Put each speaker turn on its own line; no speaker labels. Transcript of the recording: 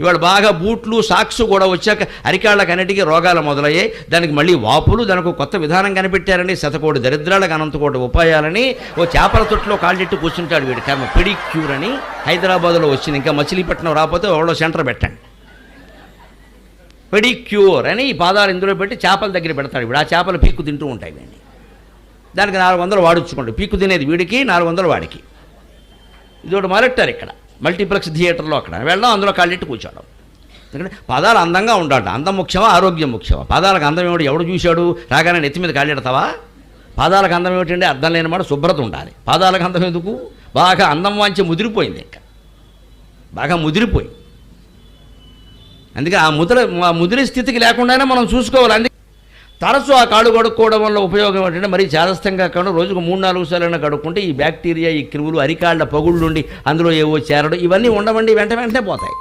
ఇవాళ బాగా బూట్లు సాక్స్ కూడా వచ్చాక అరికాళ్ళకి అన్నిటికీ రోగాలు మొదలయ్యాయి. దానికి మళ్ళీ వాపులు దానికి కొత్త విధానం కనిపెట్టారని శతకోటి దరిద్రాలకు అనంతకోటి ఉపాయాలని ఓ చేపల తొట్టులో కాళ్ళెట్టు కూర్చుంటాడు వీడు. కర్మ పిడిక్యూర్ అని హైదరాబాద్లో వచ్చింది. ఇంకా మచిలీపట్నం రాకపోతే ఎవరో సెంటర్ పెట్టండి. పెడిక్యూర్ అని ఈ పాదాలు ఇందులో పెట్టి చేపల దగ్గర పెడతాడు వీడు. ఆ చేపలు పీక్కు తింటూ ఉంటాయి వీడిని. దానికి నాలుగు వందలు వాడుచ్చుకోండి. పీక్కు తినేది వీడికి నాలుగు వందలు వాడికి. ఇది ఒకటి మొదలెట్టారు ఇక్కడ. మల్టీప్లెక్స్ థియేటర్లో అక్కడ. వెళ్ళడం అందులో కాళ్ళెట్టు కూర్చోవడం. ఎందుకంటే పాదాలు అందంగా ఉండాలి అందం ముఖ్యమా ఆరోగ్యం ముఖ్యమా? పాదాలకు అందం ఏమిటి? ఎవడు చూశాడు? రాగానే నెత్తి మీద కాళ్ళెడతావా? పాదాలకు అందం ఏమిటంటే అర్థం లేని మాట శుభ్రత ఉండాలి. పాదాలకు అందం ఎందుకు? బాగా అందం వాంచి ముదిరిపోయింది ఇంకా. బాగా ముదిరిపోయింది. అందుకే ఆ ముద్ర ఆ ముదిరి స్థితికి లేకుండానే మనం చూసుకోవాలి. అందుకే తరచు ఆ కాళ్ళు కడుక్కోవడం వల్ల ఉపయోగం ఏంటంటే మరీ చాదస్తంగా కాకుండా రోజుకు మూడు నాలుగు సార్లు కడుక్కుంటే ఈ బ్యాక్టీరియా ఈ క్రిములు అరికాళ్ళ పగుళ్ళు ఉండి అందులో ఏవో చేరడం ఇవన్నీ ఉండవండి వెంట వెంటనే పోతాయి.